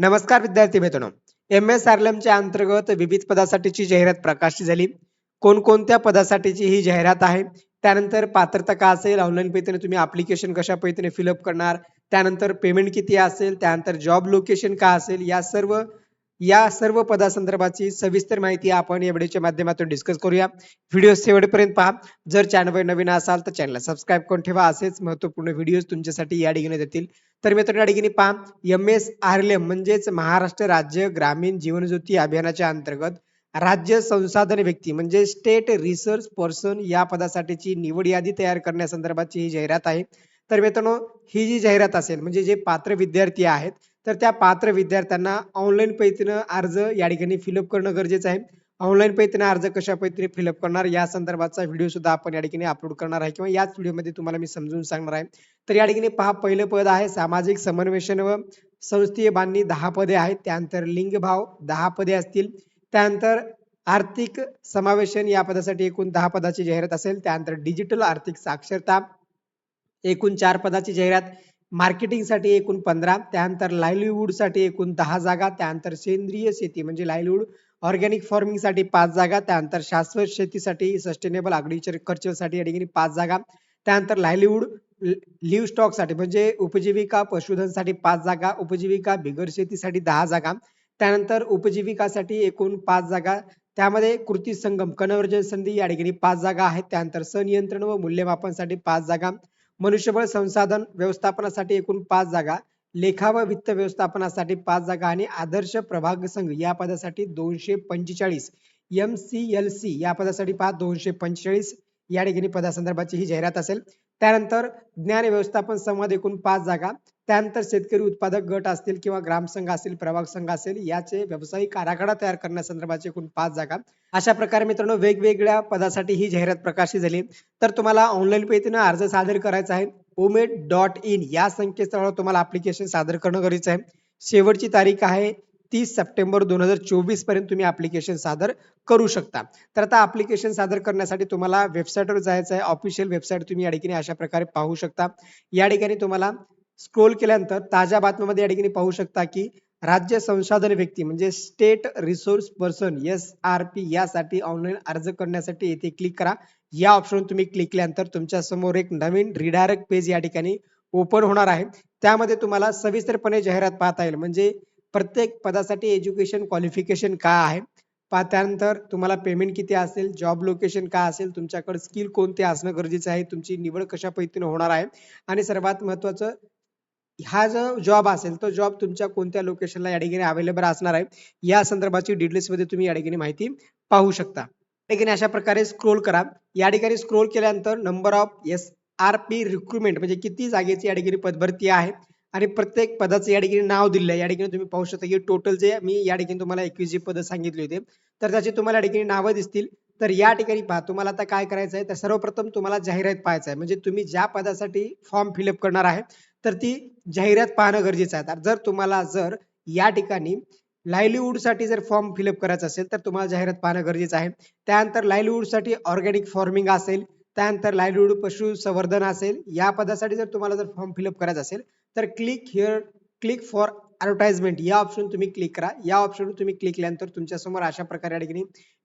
नमस्कार विद्यार्थी मित्रांनो. एम एस च्या अंतर्गत विविध पदासाठीची जाहिरात प्रकाशित झाली. कोणकोणत्या पदासाठीची ही जाहिरात आहे? त्यानंतर पात्रता का असेल? ऑनलाईन पद्धतीने तुम्ही अप्लिकेशन कशा पद्धतीने फिलअप करणार? त्यानंतर पेमेंट किती असेल? त्यानंतर जॉब लोकेशन का असेल? या सर्व या सर्व पदासंदर्भाची सविस्तर माहिती आपण या व्हिडिओच्या माध्यमातून डिस्कस करूया. व्हिडिओ शेवटपर्यंत पहा. जर चॅनलवर नवीन असाल तर चॅनलला सबस्क्राईब करून ठेवा. असेच महत्त्वपूर्ण व्हिडिओ तुमच्यासाठी या ठिकाणी येतील. तर मित्रांनो या ठिकाणी पहा M S R L M म्हणजेच महाराष्ट्र राज्य ग्रामीण जीवन ज्योती अभियानाच्या अंतर्गत राज्य संसाधन व्यक्ती म्हणजे स्टेट रिसर्च पर्सन या पदासाठीची निवड यादी तयार करण्यासंदर्भाची ही जाहिरात आहे. तर मित्रांनो ही जी जाहिरात असेल म्हणजे जे पात्र विद्यार्थी आहेत तर त्या पात्र विद्यार्थ्यांना ऑनलाईन पद्धतीनं अर्ज या ठिकाणी फिलअप करणं गरजेचं आहे. ऑनलाईन पद्धतीने अर्ज कशा पद्धतीने फिलअप करणार? या संदर्भाचा व्हिडिओ सुद्धा आपण या ठिकाणी अपलोड करणार आहे. किंवा याच व्हिडिओमध्ये तुम्हाला मी समजून सांगणार आहे. तर या ठिकाणी पहा पहिलं पद आहे सामाजिक समन्वेषण व संस्थीय बांधणी. दहा पदे आहेत. त्यानंतर लिंगभाव दहा पदे असतील. त्यानंतर आर्थिक समावेशन या पदासाठी एकूण दहा पदाची जाहिरात असेल. त्यानंतर डिजिटल आर्थिक साक्षरता एकूण चार पदाची जाहिरात. मार्केटिंगसाठी एकूण पंधरा. त्यानंतर लाईव्हलीहूडसाठी एकूण दहा जागा. त्यानंतर सेंद्रिय शेती म्हणजे लाईव्हलीहूड ऑर्गॅनिक फार्मिंगसाठी पाच जागा त्यानंतर शाश्वत शेतीसाठी सस्टेनेबल अग्रिकल्चर कल्चरसाठी या ठिकाणी पाच जागा. त्यानंतर लायलीवूड लिव्ह स्टॉकसाठी म्हणजे उपजीविका पशुधनसाठी पाच जागा उपजीविका बिगर शेतीसाठी दहा जागा. त्यानंतर उपजीविकासाठी एकूण पाच जागा. त्यामध्ये कृती संगम कन्वर्जन संधी या ठिकाणी पाच जागा आहेत. त्यानंतर संनियंत्रण व मूल्यमापनसाठी पाच जागा. मनुष्यबळ संसाधन व्यवस्थापनासाठी एकूण पाच जागा. लेखा व वित्त व्यवस्थापनासाठी पाच जागा आणि आदर्श प्रभाग संघ या पदासाठी दोनशे पंचेचाळीस. एम सी एल सी या पदासाठी पाच दोनशे पंचेचाळीस. या ठिकाणी पदासंदर्भाची ही जाहिरात असेल. त्यानंतर ज्ञान व्यवस्थापन संवाद एकूण पाच जागा. त्यानंतर शेतकरी उत्पादक गट असतील किंवा ग्रामसंघ असतील प्रभाग संघ असेल याचे व्यावसायिक आराखडा तयार करण्यासंदर्भाचे एकूण पाच जागा. अशा प्रकारे मित्रांनो वेगवेगळ्या पदासाठी ही जाहिरात प्रकाशित झाली. तर तुम्हाला ऑनलाईन पद्धतीनं अर्ज सादर करायचा आहे. उमेद डॉट इन या संकेतस्थळावर तुम्हाला अप्लिकेशन सादर करणं गरजेचं आहे. शेवटची तारीख आहे तीस सप्टेंबर दोन हजार चोवीसपर्यंत तुम्ही अप्लिकेशन सादर करू शकता. तर आता अप्लिकेशन सादर करण्यासाठी तुम्हाला वेबसाईटवर जायचं आहे. ऑफिशियल वेबसाईट तुम्ही या ठिकाणी अशा प्रकारे पाहू शकता. या ठिकाणी तुम्हाला स्क्रोल केल्यानंतर ताज्या बातम्यामध्ये या ठिकाणी पाहू शकता की राज्य संसाधन व्यक्ती म्हणजे state resource person S R P यासाठी ऑनलाईन अर्ज करण्यासाठी येथे क्लिक करा. या ऑप्शन तुम्ही क्लिक केल्यानंतर तुमच्यासमोर एक नवीन रिडायरेक्ट पेज या ठिकाणी ओपन होणार आहे. त्यामध्ये तुम्हाला सविस्तरपणे जाहिरात पाहता येईल. म्हणजे प्रत्येक पदासाठी एज्युकेशन क्वालिफिकेशन काय आहे? पा त्यानंतर तुम्हाला पेमेंट किती असेल? जॉब लोकेशन काय असेल? तुमच्याकडे स्किल कोणते असणं गरजेचं आहे? तुमची निवड कशा पद्धतीने होणार आहे? आणि सर्वात महत्वाचं हा जो जॉब असेल तो जॉब तुमच्या कोणत्या लोकेशनला या ठिकाणी अवेलेबल असणार आहे? या संदर्भाची डिटेल्समध्ये तुम्ही या ठिकाणी माहिती पाहू शकता. ठिकाणी अशा प्रकारे स्क्रोल करा. या ठिकाणी स्क्रोल केल्यानंतर number of S R P recruitment म्हणजे किती जागेची या ठिकाणी पदभरती आहे आणि प्रत्येक पदाचं या ठिकाणी नाव दिलं आहे. या ठिकाणी तुम्ही पाहू शकता की टोटल जे मी या ठिकाणी तुम्हाला एकवीस जी पदं सांगितली होते तर त्याची तुम्हाला या ठिकाणी नावं दिसतील. तर या ठिकाणी पहा तुम्हाला आता काय करायचं आहे? तर सर्वप्रथम तुम्हाला जाहिरात पाहायचं आहे. म्हणजे तुम्ही ज्या पदासाठी फॉर्म फिलअप करणार आहे तर ती जाहिरात पाहणं गरजेचं आहे. जर तुम्हाला जर या ठिकाणी लाईव्हलीहूडसाठी जर फॉर्म फिलअप करायचा असेल तर तुम्हाला जाहिरात पाहणं गरजेचं आहे. त्यानंतर लाईव्हलीहूडसाठी ऑर्गॅनिक फार्मिंग असेल त्यानंतर लाईव्हलीहूड पशुसंवर्धन असेल या पदासाठी जर तुम्हाला जर फॉर्म फिलअप करायचा असेल तर click here click for advertisement या ऑप्शन तुम्ही क्लिक करा. या ऑप्शन तुम्ही क्लिक केल्यानंतर तुमच्यासमोर अशा प्रकारे या ठिकाणी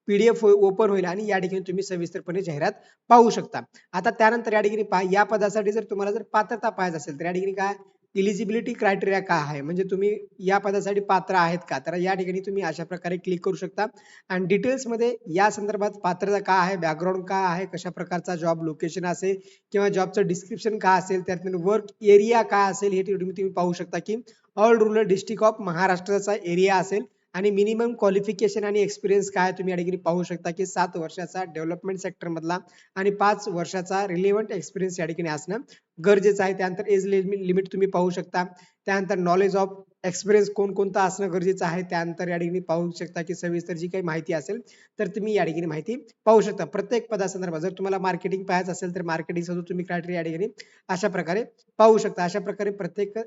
पीडीएफ ओपन हो, होईल आणि या ठिकाणी तुम्ही सविस्तरपणे जाहिरात पाहू शकता. आता त्यानंतर या ठिकाणी पहा या पदासाठी जर तुम्हाला जर पात्रता पाहायचं असेल तर या ठिकाणी काय? इलिजिबिलिटी क्रायटेरिया काय आहे? म्हणजे तुम्ही या पदासाठी पात्र आहेत का? तर या ठिकाणी तुम्ही अशा प्रकारे क्लिक करू शकता. आणि डिटेल्समध्ये या संदर्भात पात्रता काय आहे? बॅकग्राऊंड काय आहे? कशा प्रकारचा जॉब लोकेशन असेल? किंवा जॉबचं डिस्क्रिप्शन काय असेल? त्यात वर्क एरिया काय असेल? हे तुम्ही पाहू शकता की ऑल रुरल डिस्ट्रिक्ट ऑफ महाराष्ट्राचा एरिया असेल. आणि मिनिमम क्वालिफिकेशन आणि एक्सपिरियन्स काय तुम्ही या ठिकाणी पाहू शकता की सात वर्षाचा डेव्हलपमेंट सेक्टर मधला आणि पाच वर्षाचा रिलेव्हंट एक्सपिरियन्स या ठिकाणी असणं गरजेचं आहे. त्यानंतर एज लिमिट तुम्ही पाहू शकता. त्यानंतर नॉलेज ऑफ एक्सपिरियन्स कोणकोणता असणं गरजेचं आहे. त्यानंतर या ठिकाणी पाहू शकता की सविस्तर जी काही माहिती असेल तर तुम्ही या ठिकाणी माहिती पाहू शकता. प्रत्येक पदासंदर्भात जर तुम्हाला मार्केटिंग पाहायचं असेल तर मार्केटिंग सुद्धा तुम्ही क्रायटेरिया या ठिकाणी अशा प्रकारे पाहू शकता. अशा प्रकारे प्रत्येक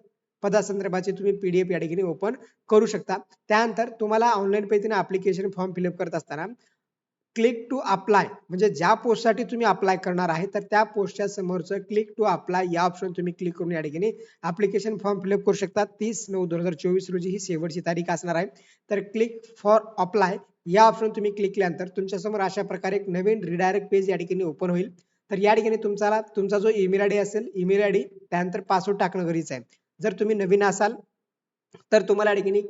पदासंदर्भाचे तुम्ही पीडीएफ या ठिकाणी ओपन करू शकता. त्यानंतर तुम्हाला ऑनलाईन पद्धतीने अप्लिकेशन फॉर्म फिलअप करत असताना क्लिक टू अप्लाय म्हणजे ज्या पोस्टसाठी तुम्ही अप्लाय करणार आहे तर त्या पोस्टच्या समोरचं क्लिक टू अप्लाय या ऑप्शन तुम्ही क्लिक करून या ठिकाणी ऍप्लिकेशन फॉर्म फिलअप करू शकता. तीस नऊ दोन हजार चोवीस रोजी ही शेवटची तारीख असणार आहे. तर क्लिक फॉर अप्लाय या ऑप्शन तुम्ही क्लिक केल्यानंतर तुमच्यासमोर अशा प्रकारे एक नवीन रिडायरेक्ट पेज या ठिकाणी ओपन होईल. तर या ठिकाणी तुमचा तुमचा जो ईमेल आय डी असेल ईमेल आय डी त्यानंतर पासवर्ड टाकणं गरजेचं आहे. जर तुम्ही नवीन असाल तर तुम्हाला ठिकाणी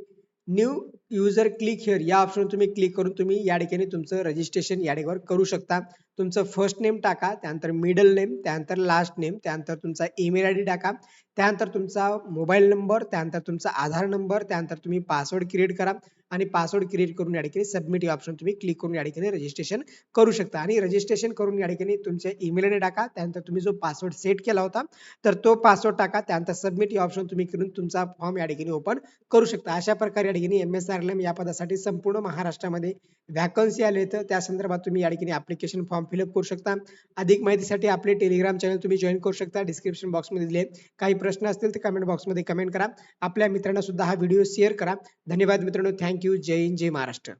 न्यू युजर क्लिक हिअर या ऑप्शन तुम्ही क्लिक करून तुम्ही या ठिकाणी तुमचं रजिस्ट्रेशन या ठिकाणी करू शकता. तुमचं फर्स्ट नेम टाका त्यानंतर मिडल नेम त्यानंतर लास्ट नेम त्यानंतर तुमचा ईमेल आय डी टाका त्यानंतर तुमचा मोबाईल नंबर त्यानंतर तुमचा आधार नंबर त्यानंतर तुम्ही पासवर्ड क्रिएट करा आणि पासवर्ड क्रिएट करून या ठिकाणी सबमिट या ऑप्शन तुम्ही क्लिक करून या ठिकाणी रजिस्ट्रेशन करू शकता. आणि रजिस्ट्रेशन करून या ठिकाणी तुमचे ईमेल आय डी टाका त्यानंतर तुम्ही जो पासवर्ड सेट केला होता तर तो पासवर्ड टाका त्यानंतर सबमिट या ऑप्शन तुम्ही करून तुमचा फॉर्म या ठिकाणी ओपन करू शकता. अशा प्रकारे या ठिकाणी एम एस आर एल या पदासाठी संपूर्ण महाराष्ट्रामध्ये वॅकन्सी आले तर त्या संदर्भात तुम्ही या ठिकाणी ऍप्लिकेशन फॉर्म फिलअप करू शकता. अधिक माहितीसाठी आपले टेलिग्राम चॅनल तुम्ही जॉईन करू शकता. डिस्क्रिप्शन बॉक्समध्ये दिले काही प्रश्न असतील तर कमेंट बॉक्समध्ये कमेंट करा. आपल्या मित्रांना सुद्धा हा व्हिडिओ शेअर करा. धन्यवाद मित्रांनो. थँक्यू जय हिंद जय महाराष्ट्र.